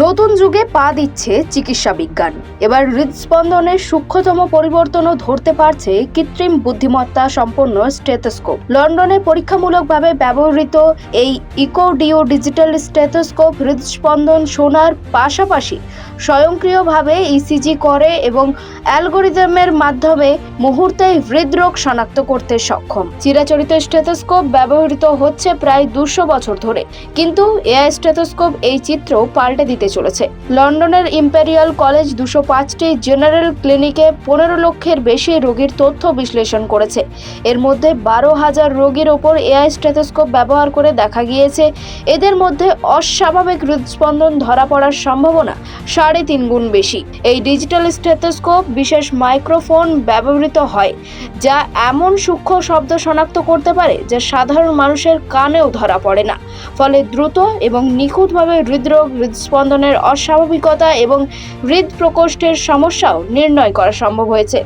নতুন যুগে পা দিচ্ছে চিকিৎসা বিজ্ঞান। এবার হৃদস্পন্দনের সূক্ষ্মতম পরিবর্তনও ধরতে পারছে কৃত্রিম বুদ্ধিমত্তা সম্পন্ন স্টেথোস্কোপ। লন্ডনে পরীক্ষামূলকভাবে ব্যবহৃত এই ইকোডিও ডিজিটাল স্টেথোস্কোপ হৃদস্পন্দন শোনার পাশাপাশি স্বয়ংক্রিয়ভাবে ইসিজি করে এবং অ্যালগোরিদমের মাধ্যমে মুহূর্তে হৃদরোগ শনাক্ত করতে সক্ষম। চিরাচরিত স্টেথোস্কোপ ব্যবহৃত হচ্ছে প্রায় দুশো বছর ধরে। কিন্তু এআই স্টেথোস্কোপ এই চিত্র পাল্টে দিতে চলেছে। লন্ডনের ইম্পেরিয়াল কলেজ দুশো পাঁচটি জেনারেল ক্লিনিকে পনেরো লক্ষের বেশি রোগীর তথ্য বিশ্লেষণ করেছে। এর মধ্যে বারো হাজার রোগীর ওপর এআই স্টেথোস্কোপ ব্যবহার করে দেখা গিয়েছে। এদের মধ্যে অস্বাভাবিক হৃদস্পন্দন ধরা পড়ার সম্ভাবনা সাড়ে তিন গুণ বেশি। এই ডিজিটাল স্টেথোস্কোপ বিশেষ মাইক্রোফোন ব্যবহৃত হয়, যা এমন সূক্ষ্ম শব্দ শনাক্ত করতে পারে যা সাধারণ মানুষের কানেও ধরা পড়ে না। ফলে দ্রুত এবং নিখুঁতভাবে হৃদরোগ হৃদস্পন্দনের অস্বাভাবিকতা এবং হৃদ প্রকোষ্ঠের সমস্যাও নির্ণয় করা সম্ভব হয়েছে।